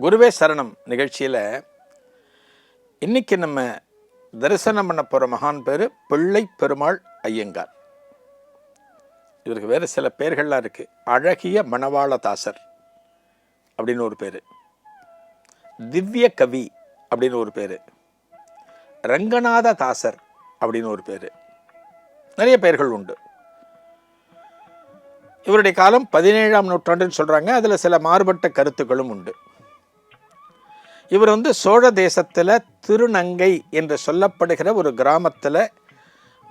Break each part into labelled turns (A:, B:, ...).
A: குருவே சரணம் நிகழ்ச்சியில் இன்றைக்கி நம்ம தரிசனம் பண்ண போகிற மகான் பேர் பிள்ளை பெருமாள் ஐயங்கார். இவருக்கு வேறு சில பேர்கள்லாம் இருக்குது அழகிய மணவாளதாசர் அப்படின்னு ஒரு பேர். திவ்ய கவி அப்படின்னு ஒரு பேர். ரங்கநாத தாசர் அப்படின்னு ஒரு பேர். நிறைய பெயர்கள் உண்டு. இவருடைய காலம் பதினேழாம் நூற்றாண்டுன்னு சொல்கிறாங்க அதில் சில மாறுபட்ட கருத்துக்களும் உண்டு. இவர் வந்து சோழ தேசத்தில் திருநங்கை என்று சொல்லப்படுகிற ஒரு கிராமத்தில்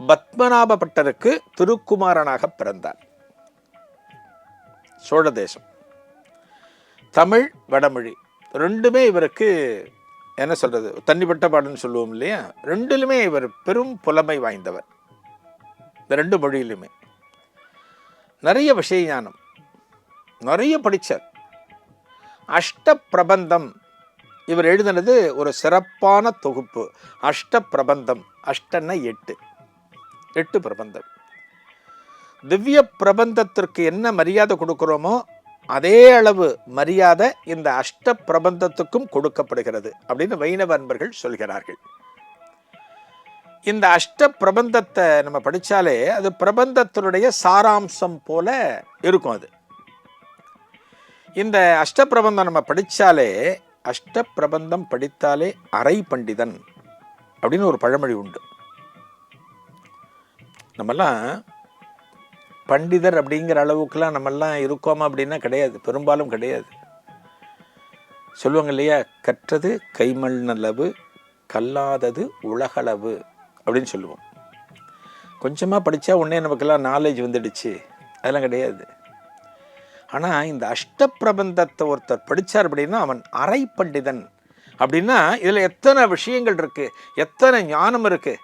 A: பத்மநாபப்பட்டருக்கு திருக்குமாரனாக பிறந்தார். சோழ தேசம். தமிழ் வடமொழி ரெண்டுமே இவருக்கு என்ன சொல்கிறது தண்ணிப்பட்ட பாடுன்னு சொல்லுவோம் இல்லையா? ரெண்டிலுமே இவர் பெரும் புலமை வாய்ந்தவர். இந்த ரெண்டு மொழியிலுமே. நிறைய விஷய ஞானம் நிறைய படித்தார் அஷ்ட பிரபந்தம் இவர் எழுதினது ஒரு சிறப்பான தொகுப்பு. அஷ்ட பிரபந்தம் அஷ்டன்னா எட்டு. எட்டு பிரபந்தம். திவ்ய பிரபந்தத்திற்கு என்ன மரியாதை கொடுக்குறோமோ அதே அளவு மரியாதை இந்த அஷ்ட பிரபந்தத்துக்கும் கொடுக்கப்படுகிறது அப்படின்னு வைணவ அன்பர்கள் சொல்கிறார்கள். இந்த அஷ்ட பிரபந்தத்தை நம்ம படித்தாலே அது பிரபந்தத்தினுடைய சாராம்சம் போல இருக்கும் அது. இந்த அஷ்ட பிரபந்தம் நம்ம படித்தாலே அஷ்ட பிரபந்தம் படித்தாலே அரை பண்டிதன் அப்படின்னு ஒரு பழமொழி உண்டு. நம்மெல்லாம் பண்டிதர் அப்படிங்கிற அளவுக்குலாம் நம்மெல்லாம் இருக்கோமா அப்படின்னா கிடையாது பெரும்பாலும் கிடையாது. சொல்லுவாங்க இல்லையா கற்றது கைமல் நல்லவு கல்லாதது உலகளவு அப்படின்னு சொல்லுவோம். கொஞ்சமாக படித்தா உடனே நமக்கெல்லாம் நாலேஜ் வந்துடுச்சு. அதெல்லாம் கிடையாது. ஆனால் இந்த அஷ்டப்பிரபந்தத்தை ஒருத்தர் படித்தார் அப்படின்னா அவன் அரை பண்டிதன். அப்படின்னா இதில் எத்தனை விஷயங்கள் இருக்குது எத்தனை ஞானம் இருக்குது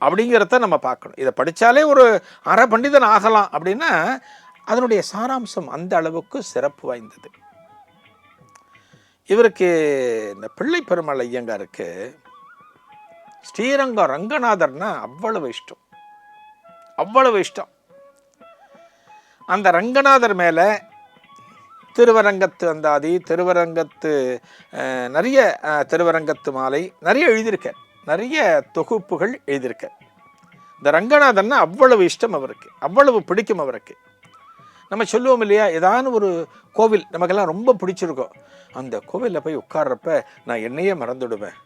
A: அப்படிங்கிறத நம்ம பார்க்கணும். இதை படித்தாலே ஒரு அரை பண்டிதன் ஆகலாம் அப்படின்னா அதனுடைய சாராம்சம் அந்த அளவுக்கு சிறப்பு வாய்ந்தது. இவருக்கு இந்த பிள்ளை பெருமாள் ஐயங்காருக்கு ஸ்ரீரங்கம் ரங்கநாதர்னா அவ்வளவு இஷ்டம். அவ்வளவு இஷ்டம். அந்த ரங்கநாதர் மேலே திருவரங்கத்து அந்தாதி திருவரங்கத்து நிறைய திருவரங்கத்து மாலை நிறைய எழுதியிருக்க நிறைய தொகுப்புகள் எழுதியிருக்க இந்த ரங்கநாதன்னா அவ்வளவு இஷ்டம் அவருக்கு அவ்வளவு பிடிக்கும் அவருக்கு. நம்ம சொல்லுவோம் இல்லையா ஏதான ஒரு கோவில் நமக்கெல்லாம் ரொம்ப பிடிச்சிருக்கோம். அந்த கோவிலில் போய் உட்கார்றப்ப நான் என்னையே மறந்துடுவேன்.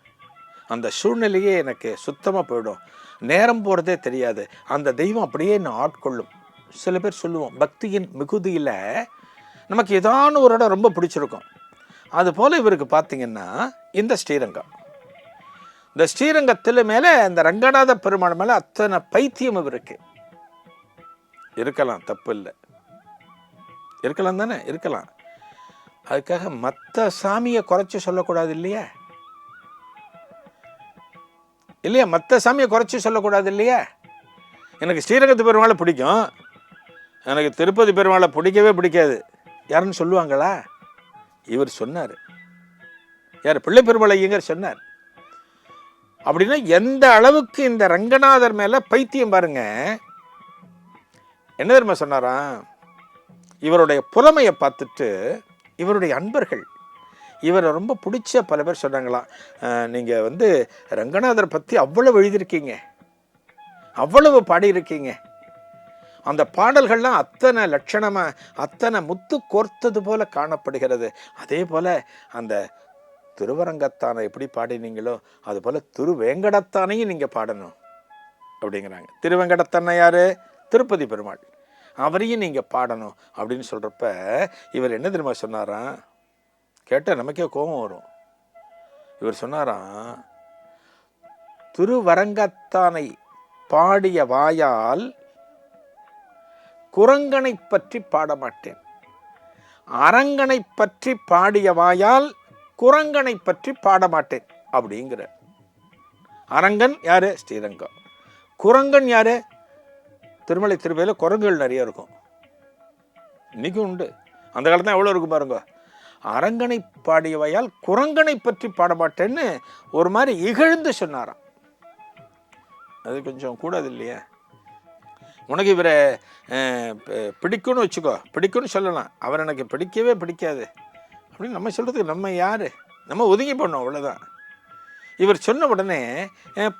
A: அந்த சூழ்நிலையே எனக்கு சுத்தமாக போயிடும். நேரம் போகிறதே தெரியாது. அந்த தெய்வம் அப்படியே என்னை ஆட்கொள்ளும். சில பேர் சொல்லுவோம் பக்தியின் மிகுதியில் நமக்கு ஏதான ஒரு இடம் ரொம்ப பிடிச்சிருக்கும். அதுபோல் இவருக்கு பார்த்தீங்கன்னா இந்த ஸ்ரீரங்கம். இந்த ஸ்ரீரங்கத்தில் மேலே இந்த ரங்கநாத பெருமாள் மேலே அத்தனை பைத்தியம் இவருக்கு. இருக்கலாம் தப்பு இல்லை. இருக்கலாம் தானே இருக்கலாம். அதுக்காக மற்ற சாமியை குறைச்சி சொல்லக்கூடாது இல்லையா? இல்லையா மற்ற சாமியை குறைச்சி சொல்லக்கூடாது இல்லையா? எனக்கு ஸ்ரீரங்கத்து பெருமாளை பிடிக்கும். எனக்கு திருப்பதி பெருமாளை பிடிக்கவே பிடிக்காது. யாருன்னு சொல்லுவாங்களா? இவர் சொன்னார். யார்? பிள்ளை பெருமாளை ஐயங்கர் சொன்னார். அப்படின்னா எந்த அளவுக்கு இந்த ரங்கநாதர் மேலே பைத்தியம் பாருங்க. என்ன தெரியுமா சொன்னாராம்? இவருடைய புலமையை பார்த்துட்டு இவருடைய அன்பர்கள் இவரை ரொம்ப பிடிச்ச பல பேர் சொன்னாங்களாம். நீங்கள் வந்து ரங்கநாதர் பற்றி அவ்வளவு எழுதியிருக்கீங்க. அவ்வளவு பாடியிருக்கீங்க. அந்த பாடல்கள்லாம் அத்தனை லட்சணமாக அத்தனை முத்து கோர்த்தது போல காணப்படுகிறது. அதே போல் அந்த திருவரங்கத்தானை எப்படி பாடினீங்களோ அதுபோல் திருவேங்கடத்தானையும் நீங்கள் பாடணும் அப்படிங்கிறாங்க. திருவேங்கடத்தானை யார்? திருப்பதி பெருமாள். அவரையும் நீங்கள் பாடணும் அப்படின்னு சொல்கிறப்ப இவர் என்ன தெரியுமா சொன்னாராம்? கேட்டால் நமக்கே கோபம் வரும். இவர் சொன்னாராம் திருவரங்கத்தானை பாடிய வாயால் குரங்கனை பற்றி பாட மாட்டேன் அரங்கனை பற்றி பாடியவாயால் குரங்கனை பற்றி பாட மாட்டேன் அப்படிங்கிற. அரங்கன் யாரு? ஸ்ரீரங்கம். குரங்கன் யாரு? திருமலை திருப்பதியில் குரங்குகள் நிறைய இருக்கும். இன்னைக்கும் உண்டு. அந்த காலத்தில் எவ்வளோ இருக்கும் பாருங்க. அரங்கனை பாடியவையால் குரங்கனை பற்றி பாடமாட்டேன்னு ஒரு மாதிரி இகழ்ந்து சொன்னாராம். அது கொஞ்சம் கூடாது இல்லையா. உனக்கு இவரை பிடிக்கும்னு வச்சுக்கோ. பிடிக்கும்னு சொல்லலாம். அவர் எனக்கு பிடிக்கவே பிடிக்காது. அப்படின்னு நம்ம சொல்கிறதுக்கு நம்ம யார்? நம்ம ஒதுங்கி போடணும் அவ்வளோதான் இவர் சொன்ன உடனே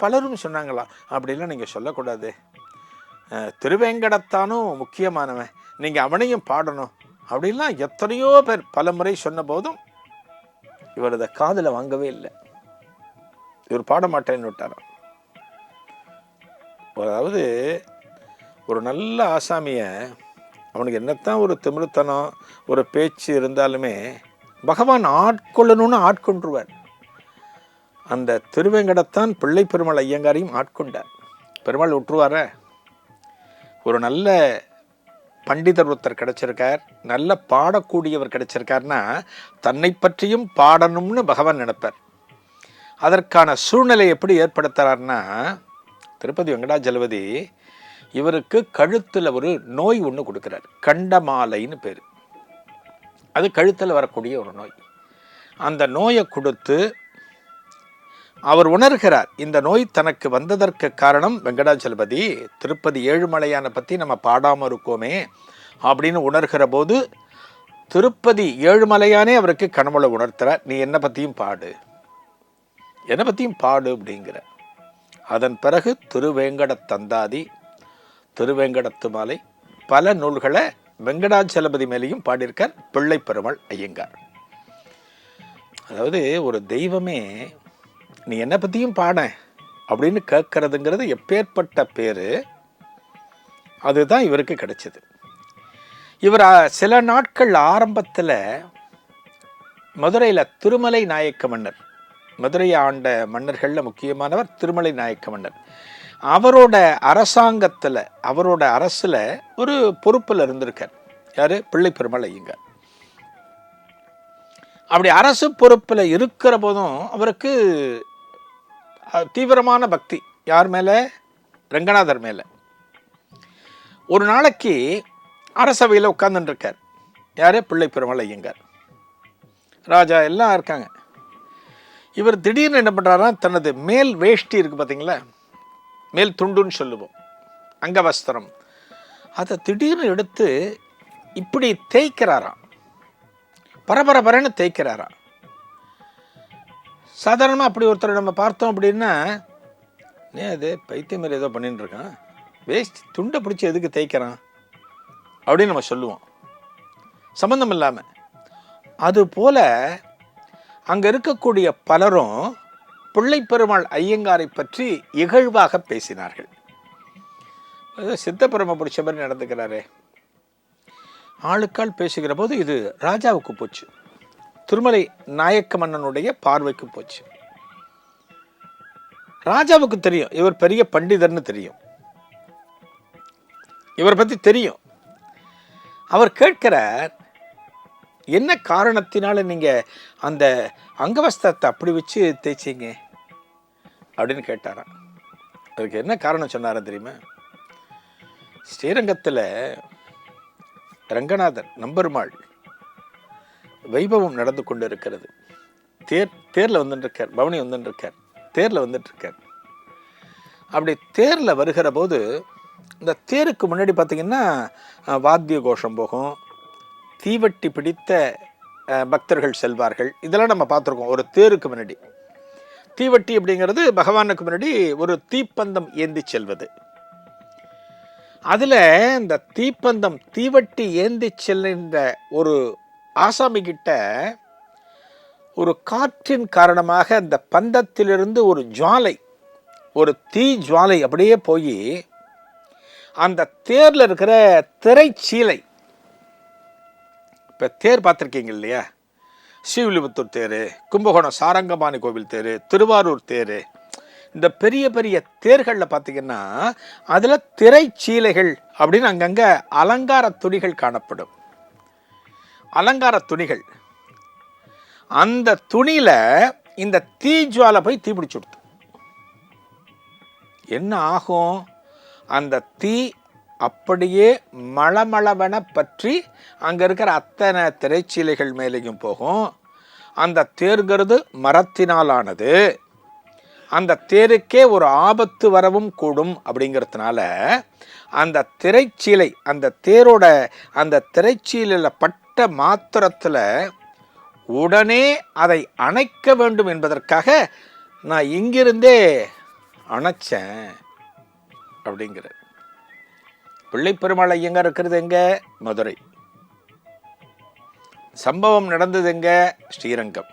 A: பலரும் சொன்னாங்களாம் அப்படிலாம் நீங்கள் சொல்லக்கூடாது. திருவேங்கடத்தானும் முக்கியமானவன். நீங்கள் அவனையும் பாடணும். அப்படின்லாம் எத்தனையோ பேர் பல முறை சொன்ன போதும் இவர் அதை காதில் வாங்கவே இல்லை. இவர் பாட மாட்டேன்னு விட்டாராம். அதாவது ஒரு நல்ல ஆசாமியை அவனுக்கு என்னத்தான் ஒரு திமிருத்தனம் ஒரு பேச்சு இருந்தாலுமே பகவான் ஆட்கொள்ளணும்னு ஆட்கொண்டுருவார். அந்த திருவேங்கடத்தான் பிள்ளை பெருமாள் ஐயங்காரையும் ஆட்கொண்டார். பெருமாள் விட்டுருவார ஒரு நல்ல பண்டிதர் ஒருத்தர் கிடச்சிருக்கார் நல்ல பாடக்கூடியவர் கிடச்சிருக்கார்னா தன்னை பற்றியும் பாடணும்னு பகவான் நினைப்பார். அதற்கான சூழ்நிலை எப்படி ஏற்படுத்துறாருன்னா திருப்பதி வெங்கடாஜலபதி இவருக்கு கழுத்தில் ஒரு நோய் ஒன்று கொடுக்குறாரு. கண்டமாலைன்னு பேர். அது கழுத்தில் வரக்கூடிய ஒரு நோய். அந்த நோயை கொடுத்து அவர் உணர்கிறார் இந்த நோய் தனக்கு வந்ததற்கு காரணம் வெங்கடாச்சலபதி திருப்பதி ஏழுமலையான பற்றி நம்ம பாடாமல் இருக்கோமே அப்படின்னு உணர்கிற போது திருப்பதி ஏழுமலையானே அவருக்கு கனவுல உணர்த்துறார் நீ என்னை பற்றியும் பாடு. என்னை பற்றியும் பாடு அப்படிங்கிற. அதன் பிறகு திருவேங்கட தந்தாதி திருவேங்கடத்து மாலை பல நூல்களை வெங்கடாச்சலபதி மேலேயும் பாடியிருக்கார் பிள்ளை பெருமாள் ஐயங்கார். அதாவது ஒரு தெய்வமே நீ என்னை பற்றியும் பாட அப்படின்னு கேட்கறதுங்கிறது எப்பேற்பட்ட பேர் அதுதான் இவருக்கு கிடைச்சது. இவர் சில நாட்கள் ஆரம்பத்தில் மதுரையில் திருமலை நாயக்க மன்னர் மதுரையை ஆண்ட மன்னர்களில் முக்கியமானவர் திருமலை நாயக்க மன்னர். அவரோட அரசாங்கத்தில் அவரோட அரசில் ஒரு பொறுப்பில் இருந்திருக்கார். யார்? பிள்ளை பெருமாள் ஐயங்கார். அப்படி அரசு பொறுப்பில் இருக்கிற போதும் அவருக்கு தீவிரமான பக்தி. யார் மேலே? ரங்கநாதர் மேலே. ஒரு நாளைக்கு அரசவையில் உட்காந்துருக்கார் யார்? பிள்ளை பெருமாள் ஐயங்கார். ராஜா எல்லாம் இருக்காங்க. இவர் திடீர்னு என்ன பண்ணுறாருன்னா தனது மேல் வேஷ்டி இருக்குது பார்த்தீங்களா மேல் துண்டுன்னு சொல்லுவோம். அங்கவஸ்திரம். அதை திடீர்னு எடுத்து இப்படி தேய்க்கிறாராம். பரபரபரன்னு தேய்க்கிறாராம். சாதாரணமாக அப்படி ஒருத்தரை நம்ம பார்த்தோம் அப்படின்னா ஏன் அது பைத்தியம் மாதிரி ஏதோ பண்ணிட்டு இருக்கான். வேஸ்ட் துண்டை பிடிச்சி எதுக்கு தேய்க்கிறான்? அப்படின்னு நம்ம சொல்லுவோம். சம்மந்தம் இல்லாமல் அதுபோல் அங்கே இருக்கக்கூடிய பலரும் பிள்ளை பெருமாள் ஐயங்காரை பற்றி இகழ்வாக பேசினார்கள். ஏதோ சித்தப்பெருமை பிடிச்ச மாதிரி நடந்துக்கிறாரே. ஆளுக்கால் பேசுகிற போது இது ராஜாவுக்கு போச்சு. திருமலை நாயக்க மன்னனுடைய பார்வைக்கு போச்சு. ராஜாவுக்கு தெரியும் இவர் பெரிய பண்டிதர்னு தெரியும். இவரை பற்றி தெரியும். அவர் கேட்கிறார் என்ன காரணத்தினால நீங்கள் அந்த அங்கவஸ்திரத்தை அப்படி வச்சு தேய்ச்சிங்க? அப்படின்னு கேட்டாராம். அதுக்கு என்ன காரணம் சொன்னாரா தெரியுமா? ஸ்ரீரங்கத்தில் ரங்கநாதர் நம்பருமாள் வைபவம் நடந்து கொண்டு இருக்கிறது தேர் தேரில் வந்துட்டுருக்கார் பவனி வந்துட்டுருக்கார் தேரில் வந்துட்டுருக்கார். அப்படி தேரில் வருகிற போது இந்த தேருக்கு முன்னாடி பார்த்திங்கன்னா வாத்திய கோஷம் போகும். தீவட்டி பிடித்த பக்தர்கள் செல்வார்கள். இதெல்லாம் நம்ம பார்த்துருக்கோம். ஒரு தேருக்கு முன்னாடி. தீவட்டி அப்படிங்கிறது பகவானுக்கு முன்னாடி ஒரு தீப்பந்தம் ஏந்தி செல்வது. அதில் இந்த தீப்பந்தம் தீவட்டி ஏந்தி செல்கின்ற ஒரு ஆசாமி கிட்ட ஒரு காற்றின் காரணமாக அந்த பந்தத்திலிருந்து ஒரு ஜுவாலை ஒரு தீ ஜுவாலை அப்படியே போய் அந்த தேரில் இருக்கிற திரைச்சீலை இப்போ தேர் பார்த்துருக்கீங்க இல்லையா? ஸ்ரீவில்லிபுத்தூர் தேர் கும்பகோணம் சாரங்கபாணி கோவில் தேர் திருவாரூர் தேர். இந்த பெரிய பெரிய தேர்களில் பார்த்தீங்கன்னா அதில் திரைச்சீலைகள் அப்படின்னு அங்கங்கே அலங்கார துணிகள் காணப்படும். அலங்கார துணிகள். அந்த துணியில் இந்த தீஜுவாலை போய் தீப்பிடிச்சு விடுத்து என்ன ஆகும்? அந்த தீ அப்படியே மளமளவென பற்றி அங்கே இருக்கிற அத்தனை திரைச்சீலைகள் மேலேயும் போகும். அந்த தேர்கிறது மரத்தினாலானது. அந்த தேருக்கே ஒரு ஆபத்து வரவும் கூடும் அப்படிங்கிறதுனால அந்த திரைச்சீலை அந்த தேரோட அந்த திரைச்சீலையில் பட்ட மாத்திரத்தில் உடனே அதை அணைக்க வேண்டும் என்பதற்காக நான் இங்கிருந்தே அணைச்சேன் அப்படிங்கிறது பிள்ளைப்பெருமாள் எங்க இருக்கிறது எங்க? மதுரை. சம்பவம் நடந்தது எங்க? ஸ்ரீரங்கம்.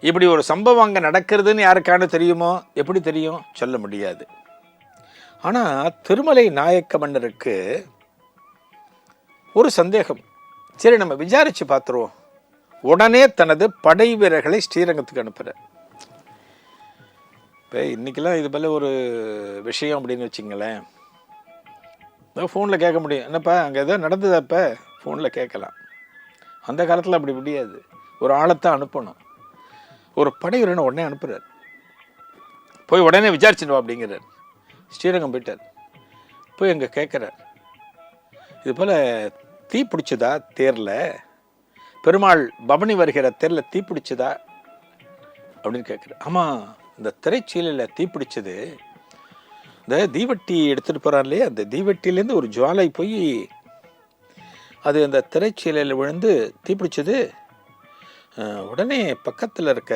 A: இப்படி ஒரு சம்பவம் அங்கே நடக்கிறதுன்னு யாருக்கான தெரியுமோ? எப்படி தெரியும்? சொல்ல முடியாது. ஆனால் திருமலை நாயக்க மன்னருக்கு ஒரு சந்தேகம். சரி நம்ம விசாரித்து பார்த்துருவோம் உடனே தனது படை வீரர்களை ஸ்ரீரங்கத்துக்கு அனுப்புகிறார் இப்போ இன்றைக்கெல்லாம் இது போல ஒரு விஷயம் அப்படின்னு வச்சிங்களேன். ஃபோனில் கேட்க முடியும். என்னப்பா அங்கே எதோ நடந்ததப்ப அப்போ ஃபோனில் கேட்கலாம். அந்த காலத்தில் அப்படி முடியாது. ஒரு ஆளைத்தான் அனுப்பணும். ஒரு படை உடனே அனுப்புகிறார் போய் உடனே விசாரிச்சுடுவா அப்படிங்கிறார். ஸ்ரீரங்கம் போயிட்டார். போய் அங்கே கேட்குறார். இது போல் தீ பிடிச்சதா தேரில்? பெருமாள் பவனி வருகிற தேரில் தீ பிடிச்சதா? அப்படின்னு கேட்குறார். ஆமாம் இந்த திரைச்சீலையில் தீ பிடிச்சது இந்த தீவட்டி எடுத்துகிட்டு போகிறான் இல்லையா? அந்த தீவட்டிலேருந்து ஒரு ஜுவாலை போய் அது அந்த திரைச்சீலையில் விழுந்து தீப்பிடிச்சது உடனே பக்கத்தில் இருக்க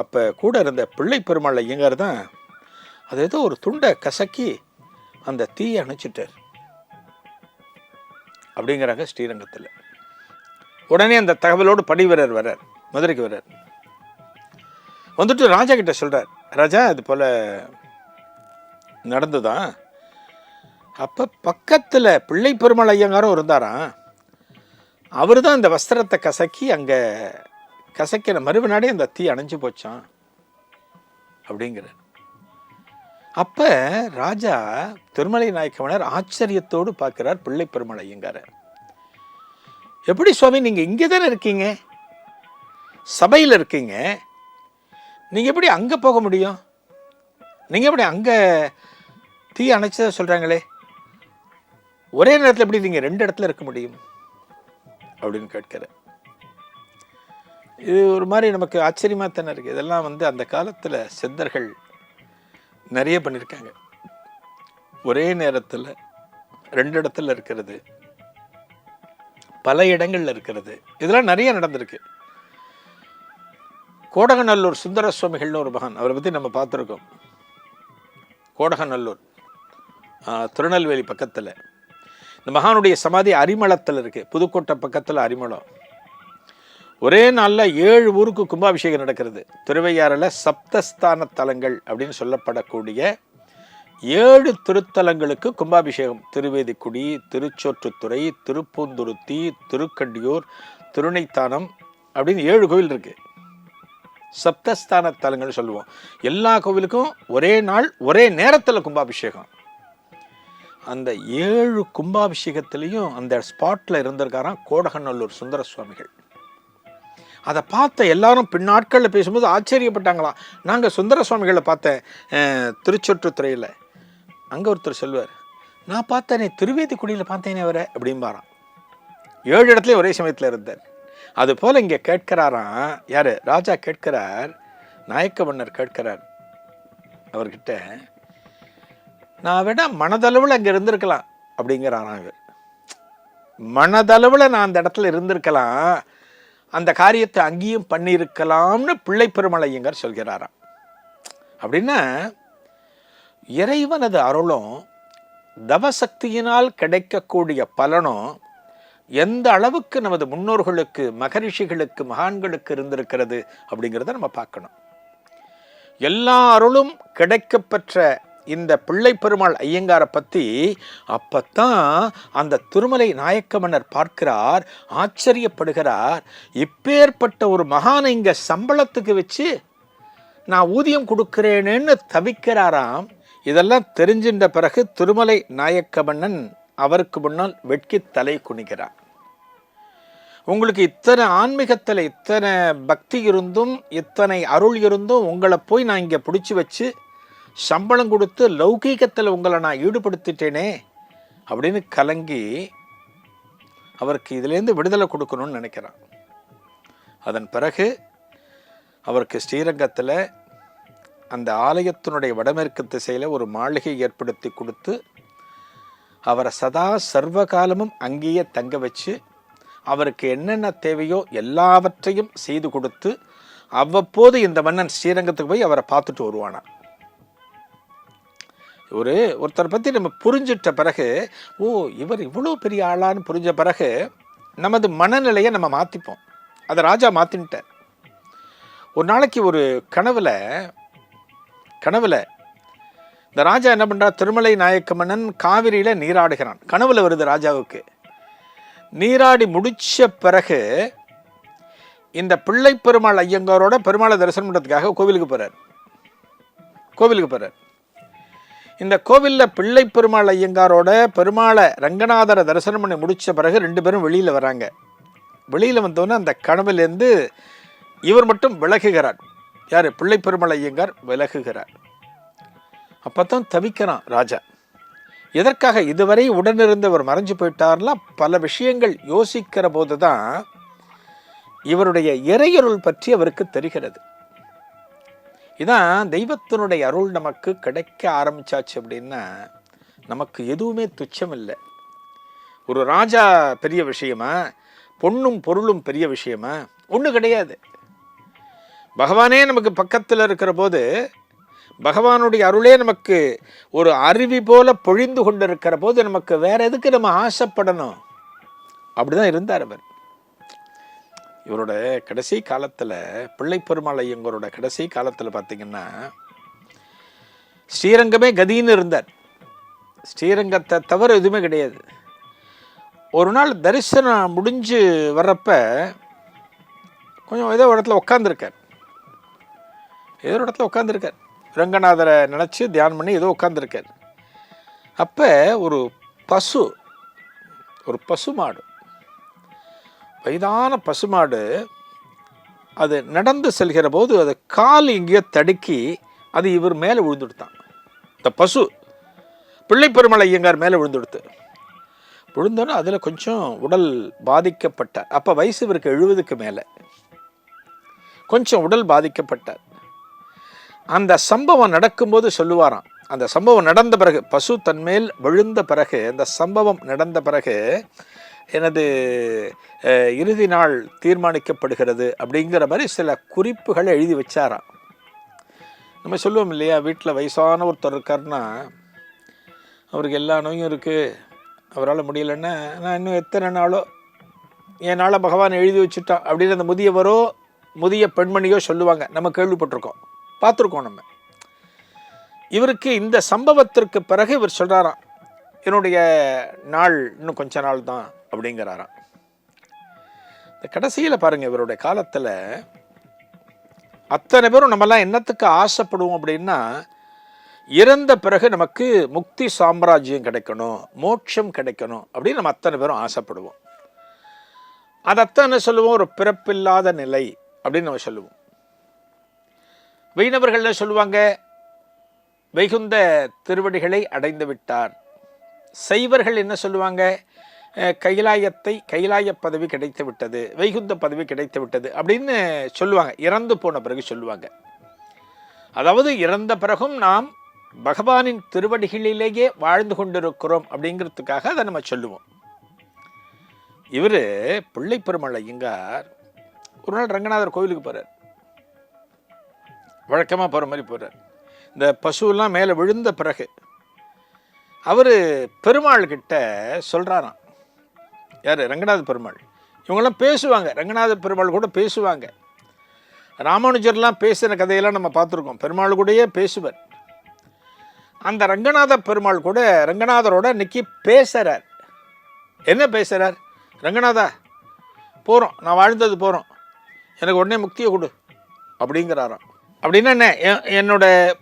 A: அப்போ கூட இருந்த பிள்ளை பெருமாள் ஐயங்கார் தான் அது ஏதோ ஒரு துண்டை கசக்கி அந்த தீயை அணைச்சிட்டார். அப்படிங்கிறாங்க ஸ்ரீரங்கத்தில். உடனே அந்த தகவலோடு படை வீரர் வர்றார் மதுரைக்கு வர்றார். வந்துட்டு ராஜா கிட்ட சொல்கிறார் ராஜா இது போல் நடந்துதான் அப்போ பக்கத்தில் பிள்ளை பெருமாள் ஐயங்காரும் இருந்தாராம் அவர் தான் இந்த வஸ்திரத்தை கசக்கி அங்கே கசக்கிற மறுவினாடி அந்த தீ அணைஞ்சு போச்சான் அப்படிங்கிற அப்போ ராஜா திருமலை நாயக்கவனர் ஆச்சரியத்தோடு பார்க்கிறார் பிள்ளை பெருமாள் ஐயங்கார. எப்படி சுவாமி நீங்கள் இங்கே தானே இருக்கீங்க? சபையில் இருக்கீங்க. நீங்கள் எப்படி அங்கே போக முடியும்? நீங்கள் எப்படி அங்கே தீ அணைச்சதை சொல்கிறாங்களே ஒரே நேரத்தில் எப்படி நீங்கள் ரெண்டு இடத்துல இருக்க முடியும்? அப்படின்னு கேட்கிறார் இது ஒரு மாதிரி நமக்கு ஆச்சரியமாக தானே இருக்குது இதெல்லாம் வந்து அந்த காலத்தில் சித்தர்கள் நிறைய பண்ணியிருக்காங்க ஒரே நேரத்தில் ரெண்டு இடத்துல இருக்கிறது பல இடங்களில் இருக்கிறது இதெல்லாம் நிறைய நடந்திருக்கு. கோடகநல்லூர் சுந்தர சுவாமிகள்னு ஒரு மகன் அவரை பற்றி நம்ம பார்த்துருக்கோம். கோடகநல்லூர். திருநெல்வேலி பக்கத்தில். இந்த மகானுடைய சமாதி அரிமளத்தில் இருக்குது புதுக்கோட்டை பக்கத்தில் அரிமளம். ஒரே நாளில் ஏழு ஊருக்கு கும்பாபிஷேகம் நடக்கிறது. திருவையாறில் சப்தஸ்தான தலங்கள் அப்படின்னு சொல்லப்படக்கூடிய ஏழு திருத்தலங்களுக்கு கும்பாபிஷேகம். திருவேதிக்குடி திருச்சோற்றுத்துறை திருப்பூந்துருத்தி திருக்கண்டியூர் திருநைத்தானம் அப்படின்னு ஏழு கோவில் இருக்குது சப்தஸ்தான தலங்கள்னு சொல்லுவோம். எல்லா கோவிலுக்கும் ஒரே நாள் ஒரே நேரத்தில் கும்பாபிஷேகம். அந்த ஏழு கும்பாபிஷேகத்திலையும் அந்த ஸ்பாட்டில் இருந்திருக்காராம் கோடகநல்லூர் சுந்தர சுவாமிகள் அதை பார்த்த எல்லாரும் பின்னாட்களில் பேசும்போது ஆச்சரியப்பட்டாங்களா. நாங்கள் சுந்தர சுவாமிகளை பார்த்தேன் திருச்சொற்றுத்துறையில் அங்கே ஒருத்தர் சொல்வார் நான் பார்த்தேனே திருவேதிக்குடியில் பார்த்தேனே அவரை அப்படிம்பாராம். ஏழு இடத்துலையும் ஒரே சமயத்தில் இருந்தார். அதுபோல் இங்கே கேட்கிறாராம் யார்? ராஜா கேட்கிறார் நாயக்க மன்னர் கேட்கிறார் அவர்கிட்ட நான் விட மனதளவில் அங்கே இருந்திருக்கலாம் அப்படிங்கிறாராங்க மனதளவில் நான் அந்த இடத்துல இருந்திருக்கலாம். அந்த காரியத்தை அங்கேயும் பண்ணியிருக்கலாம்னு பிள்ளை பெருமலையங்கர் சொல்கிறாராம். அப்படின்னா இறைவனது அருளும் தவசக்தியினால் கிடைக்கக்கூடிய பலனும் எந்த அளவுக்கு நமது முன்னோர்களுக்கு மகரிஷிகளுக்கு மகான்களுக்கு இருந்திருக்கிறது அப்படிங்கிறத நம்ம பார்க்கணும். எல்லா அருளும் கிடைக்கப்பெற்ற இந்த பிள்ளை பெருமாள் ஐயங்காரை பற்றி அப்பத்தான் அந்த திருமலை நாயக்க மன்னர் பார்க்கிறார் ஆச்சரியப்படுகிறார். இப்பேற்பட்ட ஒரு மகானை இங்கே சம்பளத்துக்கு வச்சு நான் ஊதியம் கொடுக்கிறேனேன்னு தவிக்கிறாராம். இதெல்லாம் தெரிஞ்சின்ற பிறகு திருமலை நாயக்க மன்னன் அவருக்கு முன்னால் வெட்கி தலை குனிகிறார். உங்களுக்கு இத்தனை ஆன்மீகத்தில் இத்தனை பக்தி இருந்தும் இத்தனை அருள் இருந்தும் உங்களை போய் நான் இங்கே பிடிச்சி வச்சு சம்பளம் கொடுத்து லௌகீகத்தில் உங்களை நான் ஈடுபடுத்திட்டேனே அப்படின்னு கலங்கி அவருக்கு இதுலேருந்து விடுதலை கொடுக்கணும்னு நினைக்கிறான். அதன் பிறகு அவருக்கு ஸ்ரீரங்கத்தில் அந்த ஆலயத்தினுடைய வடமேற்கு திசையில் ஒரு மாளிகை ஏற்படுத்தி கொடுத்து அவரை சதா சர்வகாலமும் அங்கேயே தங்க வச்சு அவருக்கு என்னென்ன தேவையோ எல்லாவற்றையும் செய்து கொடுத்து அவ்வப்போது இந்த மன்னன் ஸ்ரீரங்கத்துக்கு போய் அவரை பார்த்துட்டு வருவானான் ஒரு ஒருத்தரை பற்றி நம்ம புரிஞ்சிட்ட பிறகு ஓ இவர் இவ்வளோ பெரிய ஆளான்னு புரிஞ்ச பிறகு நமது மனநிலையை நம்ம மாற்றிப்போம் அதை ராஜா மாற்றின்ட்டார் ஒரு நாளைக்கு ஒரு கனவில் கனவில் இந்த ராஜா என்ன பண்ணுறா திருமலை நாயக்க மன்னன் காவிரியில் நீராடுகிறான். கனவில் வருது ராஜாவுக்கு. நீராடி முடித்த பிறகு இந்த பிள்ளை பெருமாள் ஐயங்காரோட பெருமாளை தரிசனம் பண்ணுறதுக்காக கோவிலுக்கு போகிறார் கோவிலுக்கு போகிறார் இந்த கோவிலில் பிள்ளை பெருமாள் ஐயங்காரோட பெருமாளை ரங்கநாதரை தரிசனம் பண்ணி முடித்த பிறகு ரெண்டு பேரும் வெளியில் வராங்க. வெளியில் வந்தோன்னே அந்த கனவுலேருந்து இவர் மட்டும் விலகுகிறார். யார்? பிள்ளை பெருமாள் ஐயங்கார் விலகுகிறார். அப்போ தான் தவிக்கிறான் ராஜா. எதற்காக இதுவரை உடனிருந்தவர் மறைஞ்சு போயிட்டார்லாம் பல விஷயங்கள் யோசிக்கிற போது தான் இவருடைய இறையருள் பற்றி அவருக்கு தெரிகிறது. இதான் தெய்வத்தினுடைய அருள் நமக்கு கிடைக்க ஆரம்பிச்சாச்சு அப்படின்னா நமக்கு எதுவுமே துச்சம் இல்லை. ஒரு ராஜா பெரிய விஷயமா பொண்ணும் பொருளும் பெரிய விஷயமா ஒன்றும் கிடையாது. பகவானே நமக்கு பக்கத்தில் இருக்கிற போது பகவானுடைய அருளே நமக்கு ஒரு அருவி போல பொழிந்து கொண்டிருக்கிற போது நமக்கு வேற எதுக்கு நம்ம ஆசைப்படணும்? அப்படிதான் இருந்தார் அவர். இவரோட கடைசி காலத்தில் பிள்ளை பெருமாள் ஐயங்கரோட கடைசி காலத்தில் பார்த்தீங்கன்னா ஸ்ரீரங்கமே கதின்னு இருந்தார். ஸ்ரீரங்கத்தை தவிர எதுவுமே கிடையாது. ஒரு நாள் தரிசனம் முடிஞ்சு வர்றப்ப கொஞ்சம் ஏதோ ஒரு இடத்துல உட்காந்துருக்கார் ஏதோ ஒரு இடத்துல உட்காந்துருக்கார் ரங்கநாதரை நினச்சி தியானம் பண்ணி ஏதோ உட்காந்துருக்கார் அப்போ ஒரு பசு ஒரு பசு மாடு வயதான பசுமாடு அது நடந்து செல்கிற போது அது கால் எங்கேயோ தடுக்கி அது இவர் மேலே விழுந்துடுத்தான். இந்த பசு பிள்ளை பெருமலை ஐயங்கார் மேலே விழுந்துடுத்து. விழுந்தோன்னே அதில் கொஞ்சம் உடல் பாதிக்கப்பட்டார். அப்போ வயசு இவருக்கு எழுபதுக்கு மேலே. கொஞ்சம் உடல் பாதிக்கப்பட்டார். அந்த சம்பவம் நடக்கும்போது சொல்லுவாராம். அந்த சம்பவம் நடந்த பிறகு பசு தன்மேல் விழுந்த பிறகு அந்த சம்பவம் நடந்த பிறகு எனது இறுதி நாள் தீர்மானிக்கப்படுகிறது அப்படிங்கிற மாதிரி சில குறிப்புகளை எழுதி வச்சாராம். நம்ம சொல்லுவோம் இல்லையா வீட்டில் வயசான ஒருத்தர் இருக்காருன்னா அவருக்கு எல்லா நோயும் இருக்குது அவரால் முடியலன்னா நான் இன்னும் எத்தனை நாளோ என்னால் பகவான் எழுதி வச்சுட்டான் அப்படின்னு அந்த முதியவரோ முதிய பெண்மணியோ சொல்லுவாங்க. நம்ம கேள்விப்பட்டிருக்கோம். பார்த்துருக்கோம் நம்ம. இவருக்கு இந்த சம்பவத்திற்கு பிறகு இவர் சொல்கிறாராம் என்னுடைய நாள் இன்னும் கொஞ்ச நாள் தான் அப்படிங்கிறாராம். இந்த கடைசியில் பாருங்க இவருடைய காலத்தில் அத்தனை பேரும் நம்மலாம் என்னத்துக்கு ஆசைப்படுவோம் அப்படின்னா இறந்த பிறகு நமக்கு முக்தி சாம்ராஜ்யம் கிடைக்கணும் மோட்சம் கிடைக்கணும் அப்படின்னு நம்ம அத்தனை பேரும் ஆசைப்படுவோம். அது அத்தனை சொல்லுவோம் ஒரு பிறப்பில்லாத நிலை அப்படின்னு நம்ம சொல்லுவோம். வைணவர்கள் என்ன சொல்லுவாங்க வைகுந்த திருவடிகளை அடைந்து விட்டார். சைவர்கள் என்ன சொல்லுவாங்க கைலாயத்தை கைலாய பதவி கிடைத்து விட்டது வைகுந்த பதவி கிடைத்து விட்டது அப்படின்னு சொல்லுவாங்க. இறந்து போன பிறகு சொல்லுவாங்க. அதாவது இறந்த பிறகும் நாம் பகவானின் திருவடிகளிலேயே வாழ்ந்து கொண்டிருக்கிறோம் அப்படிங்கிறதுக்காக அதை நம்ம சொல்லுவோம். இவர் பிள்ளை பெருமாள் ஐயங்கார் ஒரு நாள் ரங்கநாதர் கோவிலுக்கு போகிறார் வழக்கமாக போகிற மாதிரி போகிறார் இந்த பசுவெல்லாம் மேலே விழுந்த பிறகு அவர் பெருமாள் கிட்ட சொல்கிறாராம் யார்? ரங்கநாத பெருமாள். இவங்கெல்லாம் பேசுவாங்க. ரங்கநாத பெருமாள் கூட பேசுவாங்க. ராமானுஜர்லாம் பேசின கதையெல்லாம் நம்ம பார்த்துருக்கோம். பெருமாள் கூடயே பேசுவார். அந்த ரங்கநாத பெருமாள் கூட ரங்கநாதரோட இன்னைக்கு பேசுகிறார் என்ன பேசுகிறார் ரங்கநாதா போகிறோம் நான் வாழ்ந்தது போகிறோம் எனக்கு உடனே முக்தியை கொடு அப்படிங்கிறாராம். அப்படின்னா என்ன? எ- என்னோட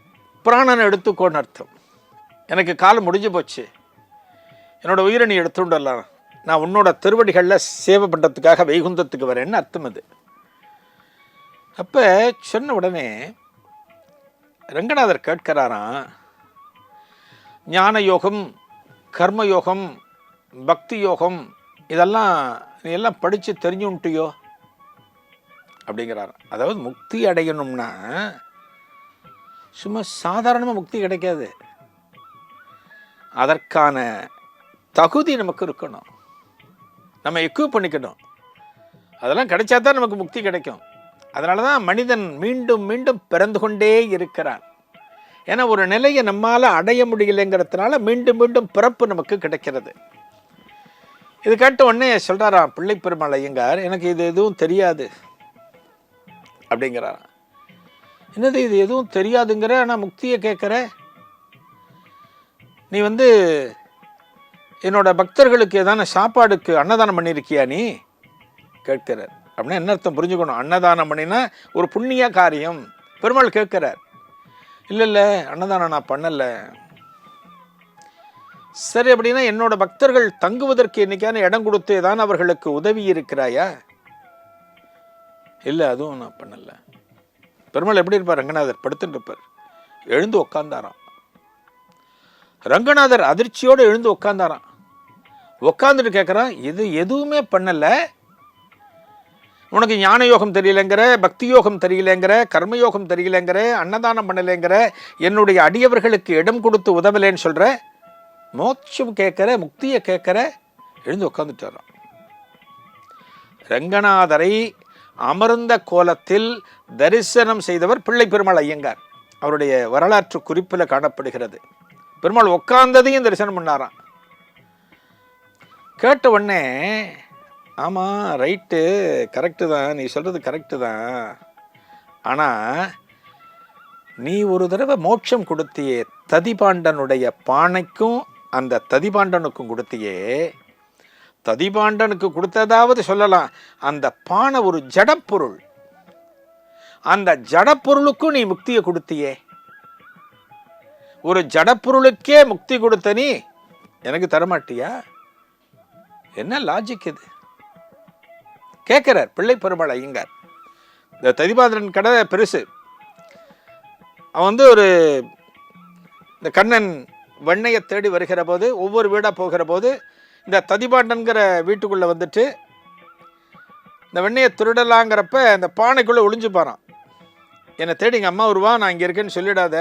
A: பிராணனை எடுத்துக்கோன்னு அர்த்தம். எனக்கு காலம் முடிஞ்சு போச்சு. என்னோட உயிரை நீ எடுத்துண்டலாம் நான் உன்னோட திருவடிகளில் சேவை பண்ணுறதுக்காக வைகுந்தத்துக்கு வரேன்னு அர்த்தம் அது. அப்போ சொன்ன உடனே ரங்கநாதர் கேட்கிறாராம் ஞான யோகம் கர்ம யோகம் பக்தி யோகம் இதெல்லாம் நீ எல்லாம் படித்து தெரிஞ்சுன்ட்டியோ? அப்படிங்கிறார் அதாவது முக்தி அடையணும்னா சும்மா சாதாரணமாக முக்தி கிடைக்காது. அதற்கான தகுதி நமக்கு இருக்கணும். நம்ம எக்யூப் பண்ணிக்கணும். அதெல்லாம் கிடைச்சா தான் நமக்கு முக்தி கிடைக்கும். அதனால தான் மனிதன் மீண்டும் மீண்டும் பிறந்து கொண்டே இருக்கிறான். ஏன்னா ஒரு நிலையை நம்மால் அடைய முடியலைங்கிறதுனால மீண்டும் மீண்டும் பிறப்பு நமக்கு கிடைக்கிறது. இது கேட்ட உடனே சொல்கிறாராம் பிள்ளை பெருமாள் ஐயங்கார் எனக்கு இது எதுவும் தெரியாது. அப்படிங்கிறாராம். என்னது இது எதுவும் தெரியாதுங்கிற? ஆனால் முக்தியை கேட்குற நீ வந்து என்னோட பக்தர்களுக்கு ஏதான சாப்பாடுக்கு அன்னதானம் பண்ணியிருக்கியா நீ? கேட்கிறார். அப்படின்னா என்ன அர்த்தம்? புரிஞ்சுக்கணும். அன்னதானம் பண்ணினா ஒரு புண்ணிய காரியம். பெருமாள் கேட்கிறார். இல்லை இல்லை அன்னதானம் நான் பண்ணலை. சரி அப்படின்னா என்னோட பக்தர்கள் தங்குவதற்கு என்னைக்கான இடம் கொடுத்து ஏதான் அவர்களுக்கு உதவி இருக்கிறாயா? இல்லை அதுவும் நான் பண்ணலை. பெருமாள் எப்படி இருப்பார்? ரங்கநாதர் படுத்துட்டு இருப்பார். எழுந்து உக்காந்தாராம். ரங்கநாதர் அதிர்ச்சியோடு எழுந்து உட்காந்தாராம் உக்காந்துட்டு கேட்குறான் இது எதுவுமே பண்ணலை. உனக்கு ஞான யோகம் தெரியலங்கிற பக்தி யோகம் தெரியலங்கிற கர்மயோகம் தெரியலங்கிற அன்னதானம் பண்ணலைங்கிற என்னுடைய அடியவர்களுக்கு இடம் கொடுத்து உதவலைன்னு சொல்கிற மோட்சம் கேட்குற முக்தியை கேட்குற எழுந்து உட்காந்துட்டாராம் ரங்கநாதரை அமர்ந்த கோலத்தில் தரிசனம் செய்தவர் பிள்ளை பெருமாள் ஐயங்கார். அவருடைய வரலாற்று குறிப்பில் காணப்படுகிறது. பெருமாள் உட்கார்ந்ததையும் தரிசனம் பண்ணாரான் கேட்ட உடனே ஆமாம் ரைட்டு கரெக்டு தான் நீ சொல்கிறது கரெக்டு தான். ஆனால் நீ ஒரு தடவை மோட்சம் கொடுத்தியே ததிபாண்டனுடைய பானைக்கும் அந்த ததிபாண்டனுக்கும் கொடுத்தியே ததிபாண்டனுக்கு கொடுத்ததாவது சொல்லலாம் அந்த பானை ஒரு ஜடப்பொருள். அந்த ஜடப்பொருளுக்கும் நீ முக்தியை கொடுத்தியே. ஒரு ஜடப்பொருளுக்கே முக்தி கொடுத்த நீ எனக்கு தரமாட்டியா? என்ன லாஜிக் இது? கேட்குறார் பிள்ளை பெருமாள் ஐயங்கார். இந்த ததிபாதரன் கடை பெருசு. அவன் வந்து ஒரு இந்த கண்ணன் வெண்ணையை தேடி வருகிற போது ஒவ்வொரு வீடாக போகிற போது இந்த ததிபாண்டன்கிற வீட்டுக்குள்ளே வந்துட்டு இந்த வெண்ணையை திருடலாங்கிறப்ப இந்த பானைக்குள்ளே ஒளிஞ்சு போகிறான் என்னை தேடி எங்கள் அம்மா வருவா நான் இங்கே இருக்கேன்னு சொல்லிடாத.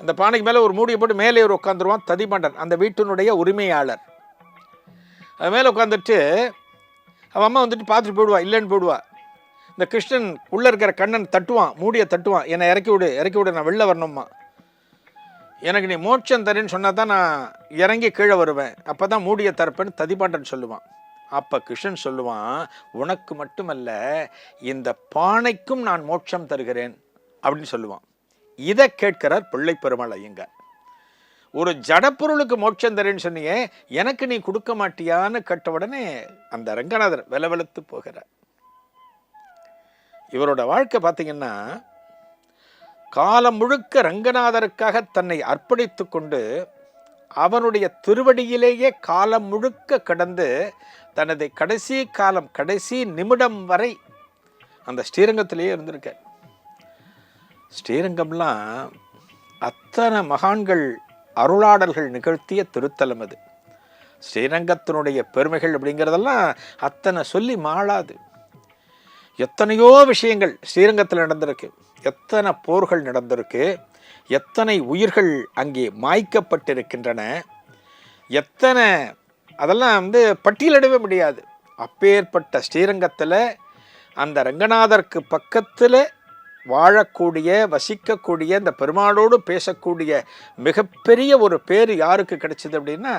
A: அந்த பானைக்கு மேலே ஒரு மூடியை போட்டு மேலே ஒரு உட்காந்துருவான் ததிபாண்டன் அந்த வீட்டினுடைய உரிமையாளர். அது மேலே உட்காந்துட்டு அவன் அம்மா வந்துட்டு பார்த்துட்டு போயிடுவா இல்லைன்னு போயிடுவா. இந்த கிருஷ்ணன் உள்ளே இருக்கிற கண்ணன் தட்டுவான் மூடியை தட்டுவான். என்னை இறக்கி விடு இறக்கி விடு நான் வெளில வரணுமா எனக்கு நீ மோட்சம் தரேன்னு சொன்னால் தான் நான் இறங்கி கீழே வருவேன். அப்போ தான் மூடியை தரப்பேன்னு ததிபாண்டன் சொல்லுவான். அப்போ கிருஷ்ணன் சொல்லுவான் உனக்கு மட்டுமல்ல இந்த பானைக்கும் நான் மோட்சம் தருகிறேன் அப்படின்னு சொல்லுவான். இதை கேட்கிறார் பிள்ளை பெருமாள் ஐயங்கார். ஒரு ஜடப்பொருளுக்கு மோட்சம் தரேன்னு சொன்னியே எனக்கு நீ கொடுக்க மாட்டியான்னு கேட்ட உடனே அந்த ரங்கநாதர் வெலவெலுத்து போகிறார். இவரோட வாழ்க்கை பார்த்தீங்கன்னா காலம் முழுக்க ரங்கநாதருக்காக தன்னை அர்ப்பணித்து கொண்டு அவனுடைய திருவடியிலேயே காலம் முழுக்க கடந்து தனது கடைசி காலம் கடைசி நிமிடம் வரை அந்த ஸ்ரீரங்கத்திலேயே இருந்திருக்க ஸ்ரீரங்கம்லாம் அத்தனை மகான்கள் அருளாடல்கள் நிகழ்த்திய திருத்தலம் அது. ஸ்ரீரங்கத்தினுடைய பெருமைகள் அப்படிங்கிறதெல்லாம் அத்தனை சொல்லி மாளாது. எத்தனையோ விஷயங்கள் ஸ்ரீரங்கத்தில் நடந்திருக்கு. எத்தனை போர்கள் நடந்திருக்கு. எத்தனை உயிர்கள் அங்கே மாய்க்கப்பட்டிருக்கின்றன. எத்தனை அதெல்லாம் வந்து பட்டியலிடவே முடியாது. அப்பேற்பட்ட ஸ்ரீரங்கத்தில் அந்த ரங்கநாதருக்கு பக்கத்தில் வாழக்கூடிய வசிக்கக்கூடிய இந்த பெருமாளோடு பேசக்கூடிய மிகப்பெரிய ஒரு பேர் யாருக்கு கிடைச்சது அப்படின்னா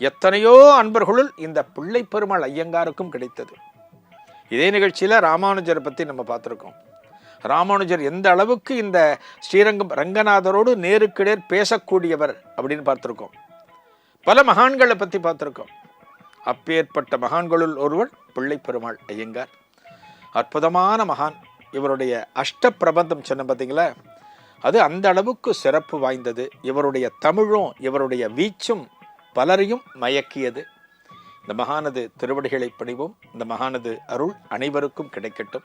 A: எத்தனையோ அன்பர்களுள் இந்த பிள்ளை பெருமாள் ஐயங்காருக்கும் கிடைத்தது. இதே நிகழ்ச்சியில் ராமானுஜரை பற்றி நம்ம பார்த்துருக்கோம். ராமானுஜர் எந்த அளவுக்கு இந்த ஸ்ரீரங்கம் ரங்கநாதரோடு நேருக்கு நேர் பேசக்கூடியவர் அப்படின்னு பார்த்துருக்கோம். பல மகான்களை பற்றி பார்த்துருக்கோம். அப்பேற்பட்ட மகான்களுள் ஒருவர் பிள்ளை பெருமாள் ஐயங்கார். அற்புதமான மகான். இவருடைய அஷ்ட பிரபந்தம் சொன்ன பார்த்தீங்களா அது அந்த அளவுக்கு சிறப்பு வாய்ந்தது. இவருடைய தமிழும் இவருடைய வீச்சும் பலரையும் மயக்கியது. இந்த மகானது திருவடிகளை பணிவோம். இந்த மகானது அருள் அனைவருக்கும் கிடைக்கட்டும்.